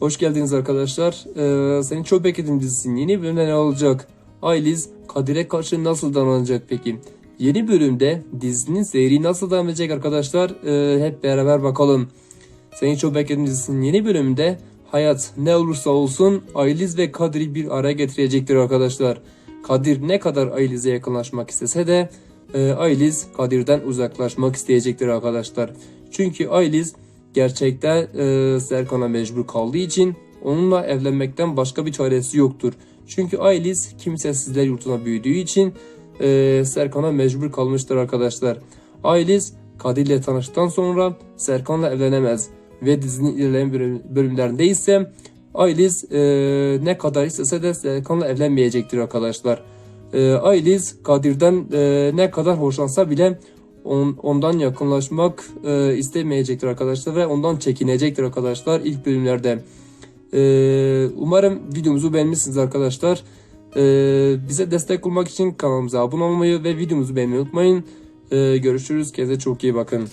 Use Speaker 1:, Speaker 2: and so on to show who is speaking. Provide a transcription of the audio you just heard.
Speaker 1: Hoş geldiniz arkadaşlar. Ee, senin çok beklediğim dizisinin yeni bölümde ne olacak? Ayliz Kadir'e karşı nasıl davranacak peki? Yeni bölümde dizinin seyri nasıl devam edecek arkadaşlar? Ee, hep beraber bakalım. Senin çok beklediğim dizisinin yeni bölümünde hayat ne olursa olsun Ayliz ve Kadir'i bir araya getirecektir arkadaşlar. Kadir ne kadar Ayliz'e yakınlaşmak istese de e, Ayliz Kadir'den uzaklaşmak isteyecektir arkadaşlar. Çünkü Ayliz gerçekten e, Serkan'a mecbur kaldığı için onunla evlenmekten başka bir çaresi yoktur. Çünkü Ayliz kimsesizler yurtuna büyüdüğü için e, Serkan'a mecbur kalmıştır arkadaşlar. Ayliz Kadir'le tanıştıktan sonra Serkan'la evlenemez ve dizinin ilerleyen bölüm- bölümlerinde ise Ayliz e, ne kadar istese de Serkan'la evlenmeyecektir arkadaşlar. E, Ayliz Kadir'den e, ne kadar hoşlansa bile on- ondan yakınlaşmak e, istemeyecektir arkadaşlar ve ondan çekinecektir arkadaşlar ilk bölümlerde. E, umarım videomuzu beğenmişsiniz arkadaşlar. E, bize destek olmak için kanalımıza abone olmayı ve videomuzu beğenmeyi unutmayın. E, görüşürüz. Kendinize çok iyi bakın.